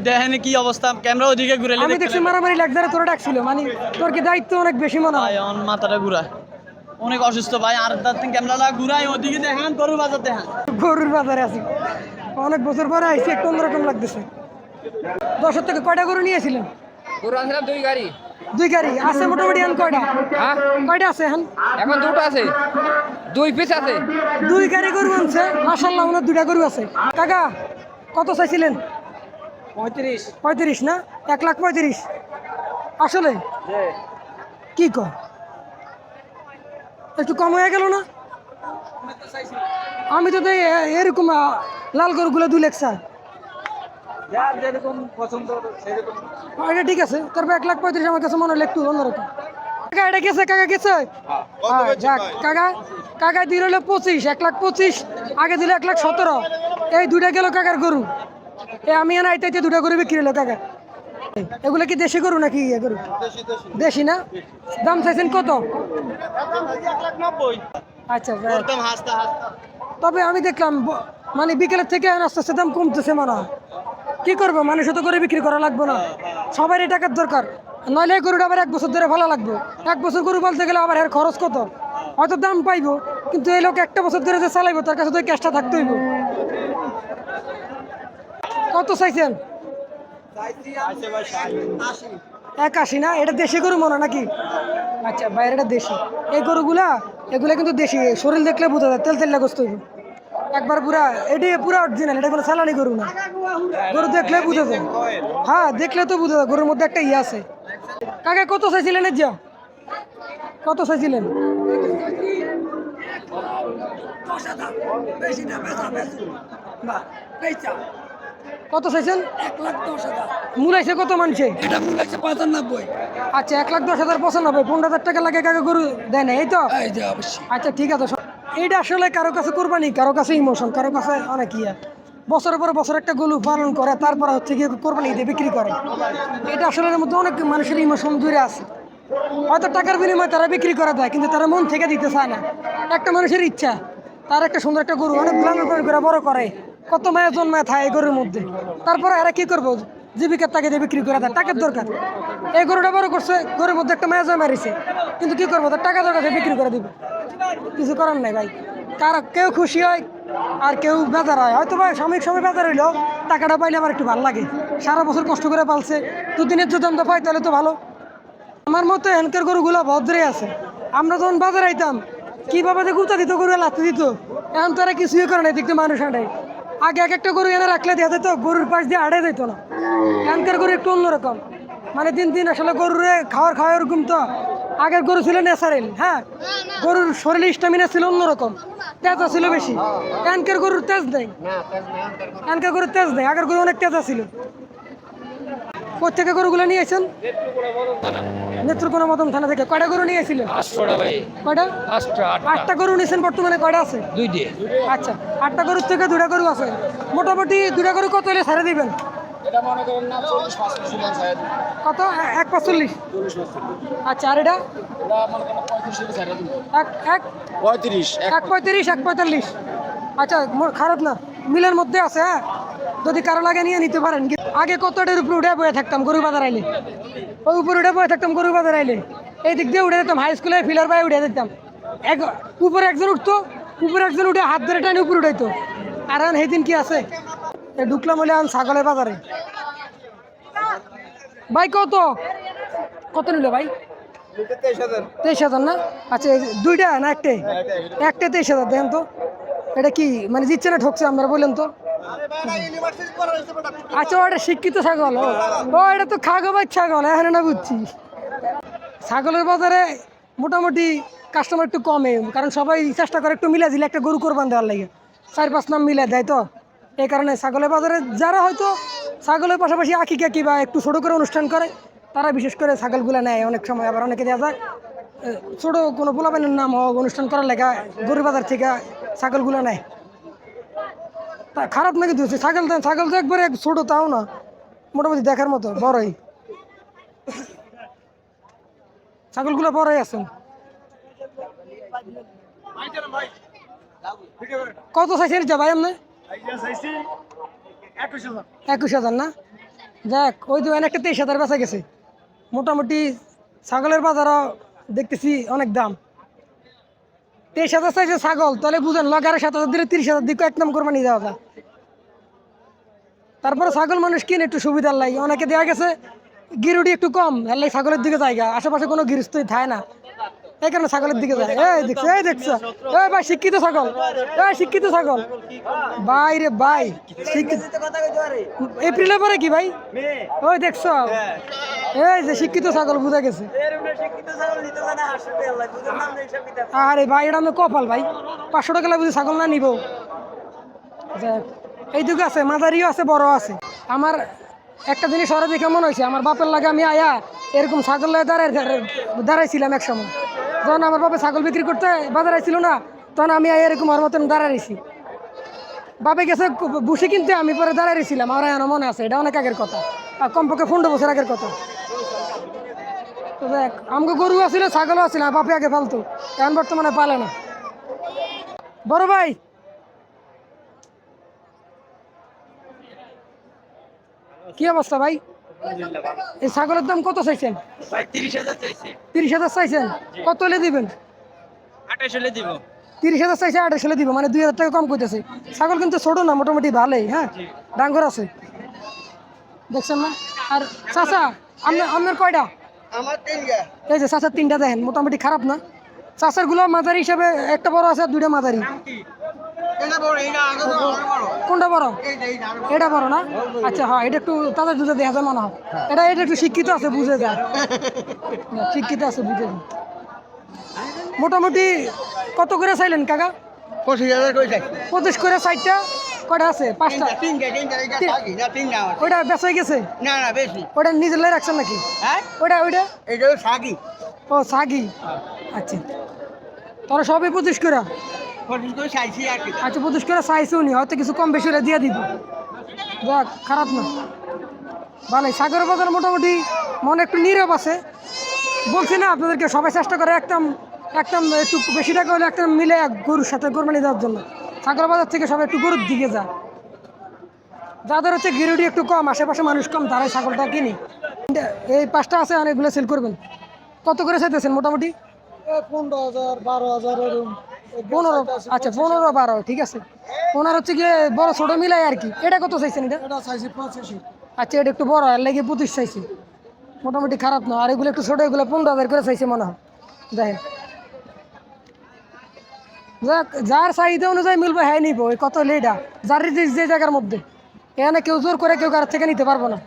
দেখেন কি অবস্থা ক্যামেরা ওদিকে ঘুরে আমি দেখছি মারামারি লাগদারে তোরা ডাকছিল মানে তোর কি দায়িত্ব অনেক বেশি মনে হয়? ভাই আমার মাথাটা ঘুরায় অনেক অসুস্থ ভাই আর তার থেকে ক্যামেরাটা ঘুরাই ওদিকে দেখান গরু বাজার দেখান। গরুর বাজারে আছি। অনেক বছর পরে আইসি একটু অন্যরকম লাগতেছে। দশের থেকে কয়টা গরু নিয়েছিলেন? গরু আনছিলাম দুই গাড়ি। দুই গাড়ি আছে মোটামুটি এখন কয়টা? হ্যাঁ? কয়টা আছে এখন? এখন দুটো আছে। দুই পিস আছে। দুই গাড়ি গরু আনছে মাসাল্লাহ ওনার দুইটা গরু আছে। কাকা কত চাইছিলেন? পঁয়ত্রিশ। পঁয়ত্রিশ না? এক লাখ পঁয়ত্রিশ। আসলে? কি কর? একটু কম হয়ে গেল না? আমি তো এরকম লাল গরুগুলো দু লেখ স্যার যেরকম পছন্দ সেরকম। এটা ঠিক আছে। তারপর এক লাখ পঁয়ত্রিশ আমার কাছে মনে হলো একটু অন্যরকম কাকা এটা গেছে? কাকা গেছে? হ্যাঁ, যাক কাকা কাকা দিল পঁচিশ এক লাখ পঁচিশ আগে দিল এক লাখ সতেরো। এই দুইটা গেল কাকার গরু। এই আমি এনে আইতে দুটা গরু বিক্রি হলো কাকা। এগুলো কি দেশি গরু নাকি ইয়ে গরু? দেশি না? দাম চাইছেন কত? আচ্ছা হাসতে তবে আমি দেখলাম মানে বিকেলের থেকে আস্তে আস্তে দাম কমতেছে মনে কি করব মানুষ তো করে বিক্রি করা লাগবে না। সবারই টাকার দরকার। নইলে গরুটা আবার এক বছর ধরে ভালো লাগবে। এক বছর গরু বলতে গেলে আবার এর খরচ কত? হয়তো দাম পাইবো কিন্তু এই লোক একটা বছর ধরে যে চালাইবো তার কাছে তো ক্যাশটা থাকতে হইব কত চাইছেন? এক আশি না? এটা দেশি গরু মনে নাকি? আচ্ছা বাইরেটা দেশি। এই গরুগুলা, এগুলা কিন্তু দেশি। শরীর দেখলে বোঝা যায়, তেল তেল হইব। একবার পুরা, এটি পুরা অরিজিনাল এটা কোনো সালানি গরু না। গরু দেখলে বুঝা যায়। হ্যাঁ দেখলে তো বুঝা যায়, গরুর মধ্যে একটা ইয়ে আছে। কাকে, কত চাইছিলেন যা? কত চাইছিলেন? কত চাইছেন? এক লাখ দশ হাজার। মুলাইছে কত মানছে? এটা মুলাইছে পঁচানব্বই। আচ্ছা এক লাখ দশ হাজার পঁচানব্বই পনেরো হাজার টাকা লাগে কাকে গরু দেয় না এই তো? আচ্ছা ঠিক আছে। এইটা আসলে কারও কাছে কোরবানি কারও কাছে ইমোশন কারও কাছে অনেক ইয়ে। বছরের পর বছর একটা গরু পালন করে তারপর হচ্ছে গিয়ে কোরবানি দিয়ে বিক্রি করে। এটা আসলে এর মধ্যে অনেক মানুষের ইমোশন দূরে আছে। হয়তো টাকার বিনিময়ে তারা বিক্রি করে দেয় কিন্তু তারা মন থেকে দিতে চায় না। একটা মানুষের ইচ্ছা তার একটা সুন্দর একটা গরু অনেক লালন করে বড় করে। কত মায়া জন্মায় থাকে এই গরুর মধ্যে। তারপরে এরা কি করব? জীবিকার তাকে দিয়ে বিক্রি করে দেয়, টাকার দরকার। এই গরুটা বড় করছে, গরুর মধ্যে একটা মায়া জমা রয়েছে কিন্তু কি করব? তার টাকা দরকার বিক্রি করে দিবে। কিছু করার নাই ভাই। কার কেউ খুশি হয়, আর কেউ বেজার হয়। হয়তো ভাই সাময়িক সময় বেজার হইলেও টাকাটা পাইলে আমার একটু ভালো লাগে। সারা বছর কষ্ট করে পালছে দুদিনের যদি দামটা পাই তাহলে তো ভালো। আমার মতো এনকার গরুগুলো ভদ্রে আছে। আমরা যখন বাজারে আইতাম, কীভাবে যে গুতা দিত গরু লাথি দিত, এখন তারা কিছুই করে না দেখতে মানুষ আড়াই আগে এক একটা গরু এনে রাখলে দেখা যেত গরুর পাশ দিয়ে আড়ে যেত না। এখানকার গরু একটু অন্যরকম। মানে দিন দিন আসলে গরুর খাওয়ার খাওয়া এরকম তো। আগের গরু ছিল ন্যাচারেল হ্যাঁ? গরুর শরীরে স্টামিনা ছিল অন্যরকম। তেজা ছিল বেশি। এখানকার গরুর তেজ নেই। এখানকার গরুর তেজ নেই। আগের গরু অনেক তেজা ছিল কোথেকে গরুগুলো নিয়েছেন নেত্রকোনা মতন থানা থেকে। কয়টা গরু নিয়েছিলেন ভাই। কয়টা? আটটা। আটটা গরু নিয়েছেন বর্তমানে কয়টা আছে? দুই দিয়ে। আচ্ছা আটটা গরুর থেকে দুটা গরু আছে। মোটামুটি দুটা গরু কত হলে ছেড়ে দিবেন? মনে কত? এক পাঁচচল্লিশ? আচ্ছা আর এটা? এক এক? পঁয়ত্রিশ এক পঁয়ত্রিশ এক পঁয়তাল্লিশ। আচ্ছা মোর- খারাপ না। মিলের মধ্যে আছে হ্যাঁ? যদি কারও লাগে নিয়ে নিতে পারেন। আগে কতটার উপরে উঠে বয়ে থাকতাম গরু বাজার আইলে। ওই উপরে উঠে বয়ে থাকতাম গরু বাজার আইলে। এই দিক দিয়ে উঠে যেতাম হাই স্কুলে ফিলার বাই উঠে যেতাম। এক উপরে একজন উঠতো উপরে একজন উঠে হাত ধরে টানে উপরে উঠাইতো। আর দিন কি আছে? ঢুকলাম হলে আন ছাগলের বাজারে। ভাই কত? কত নিল ভাই? তেইশ হাজার না? আচ্ছা দুইটা না একটাই? একটা তেইশ হাজার দেখেন তো। এটা কি মানে জিতছে না ঠকছে আমরা বললেন তো? আচ্ছা ওটা শিক্ষিত ছাগল। ও এটা তো খাগোবাই ছাগল, এখন না বুঝছি। ছাগলের বাজারে মোটামুটি কাস্টমার একটু কমে, কারণ সবাই চেষ্টা করে একটু মিলে দিলে একটা গরু কোরবান দেওয়ার লাগে। চার পাঁচ নাম মিলে দেয় তো। এই কারণে ছাগলের বাজারে যারা হয়তো ছাগলের পাশাপাশি আঁকি কাকি বা একটু ছোটো করে অনুষ্ঠান করে, তারা বিশেষ করে ছাগলগুলো নেয় অনেক সময়। আবার অনেকে দেওয়া যায় ছোটো কোনো পোলাপানের নাম হোক অনুষ্ঠান করার লেখা গরু বাজার থেকে ছাগলগুলো নেয়। তা খারাপ নাকি দিচ্ছে ছাগল ছাগল তো একবারে এক ছোটো, তাও না। মোটামুটি দেখার মতো, বড়ই। ছাগলগুলো বড়ই আছে। কত চাইছেন যা ভাই আপনি? একুশ হাজার না? যাক ওই তো একটা তেইশ হাজার বেচা গেছে। মোটামুটি ছাগলের বাজারও দেখতেছি অনেক দাম। তেইশ হাজার চাইছে ছাগল, তাহলে বুঝেন লগারে সাত হাজার দিলে তিরিশ হাজার দিকে এক নাম কোরবানি দেওয়া যায়। তারপরে ছাগল মানুষ কিনে একটু সুবিধার লাগে। অনেকে দেওয়া গেছে গিরুটি একটু কম এর লাগে ছাগলের দিকে জায়গা, আশেপাশে কোনো গিরস্তই থাকে না। এই কারণে ছাগলের দিকে যায়। এই দেখছ এই দেখছ। এই ভাই, শিক্ষিত ছাগল। এই শিক্ষিত ছাগল। ভাই রে ভাই এপ্রিলের পরে কি ভাই? ওই দেখছ। এই যে শিক্ষিত ছাগল বুঝা গেছে। আরে ভাই এটা আমি কপাল ভাই। পাঁচশো টাকা বুঝি ছাগল না নিব। যাক, আছে মাঝারিও আছে বড় আছে। আমার একটা জিনিস ওরা দেখে মনে হয়েছে আমার বাপের লাগে আমি আয়া এরকম ছাগল দাঁড়ায় দাঁড়াইছিলাম এক সময়। যখন আমার বাপে ছাগল বিক্রি করতে বাজারে ছিল না তখন আমি আয়া এরকম ওর মতন দাঁড়াইছি। বাপে গেছে বসে কিনতে আমি পরে দাঁড়াইছিলাম আমার এখনও মনে আছে এটা অনেক আগের কথা। আর কমপক্ষে পনেরো বছর আগের কথা। তো দেখ আমাকে গরু আছিল ছাগলও আমার বাপে আগে ফালতো এখন বর্তমানে পালে না। বড় ভাই। কি অবস্থা ভাই? এই ছাগলের দাম কত চাইছেন? তিরিশ হাজার চাইছেন। কত হলে দিবেন? তিরিশ হাজার চাইছে আঠাশ হলে দিব মানে দুই হাজার টাকা কম করতেছে ছাগল কিন্তু ছোট না মোটামুটি ভালোই হ্যাঁ? ডাঙ্গর আছে। দেখছেন না? আর চাচা আপনার আপনার কয়টা? এই যে চাচার তিনটা দেখেন মোটামুটি খারাপ না? গুলো মাঝারি হিসাবে একটা বড় আছে আর দুইটা মাঝারি। কোনটা বড়? এটা বড় না? আচ্ছা হ্যাঁ এটা একটু তাদের দুধে দেখা যায় মনে হয়। এটা এটা একটু শিক্ষিত আছে বুঝে যায়। শিক্ষিত আছে বুঝে যায়। মোটামুটি কত করে চাইলেন কাকা? পঁচিশ হাজার করে চাই। পঁচিশ করে সাইডটা কয়টা আছে? পাঁচটা? ওইটা বেচা গেছে? না না বেশি। ওটা নিজের লাই রাখছেন নাকি? হ্যাঁ? ওইটা এটা শাকি ও সাগি? আচ্ছা। তোরা সবই পঁচিশ করে আচ্ছা পঁচিশ করে চাইছে উনি হয়তো কিছু কম বেশি হলে দিয়ে দিব। যাক খারাপ না। ভালোই সাগরের বাজার মোটামুটি মনে একটু নীরব আছে। বলছি না আপনাদেরকে সবাই চেষ্টা করে একদম একদম একটু বেশি টাকা হলে একদম মিলে গরুর সাথে কোরবানি দেওয়ার জন্য। সাগর বাজার থেকে সবাই একটু গরুর দিকে যায় যাদের হচ্ছে গিরুটি একটু কম আশেপাশে মানুষ কম তারাই ছাগলটা কিনি। এই পাঁচটা আছে অনেকগুলো সেল করবেন। কত করে চাইতেছেন মোটামুটি? পনেরো হাজার বারো হাজার পনেরো আচ্ছা পনেরো বারো ঠিক আছে। ওনার হচ্ছে গিয়ে বড় ছোট মিলাই আর কি। এটা কত চাইছেন এটা? এটা চাইছি পঁচাশি। আচ্ছা এটা একটু বড় এর লাগে পঁচিশ চাইছি। মোটামুটি খারাপ না আর এগুলো একটু ছোটো এগুলো পনেরো হাজার করে চাইছে মনে হয়। দেখেন যার চাহিদা অনুযায়ী মিলবে হ্যাঁ নিব কত লেটা যার যে জায়গার মধ্যে। এখানে কেউ জোর করে কেউ কার থেকে নিতে পারব না।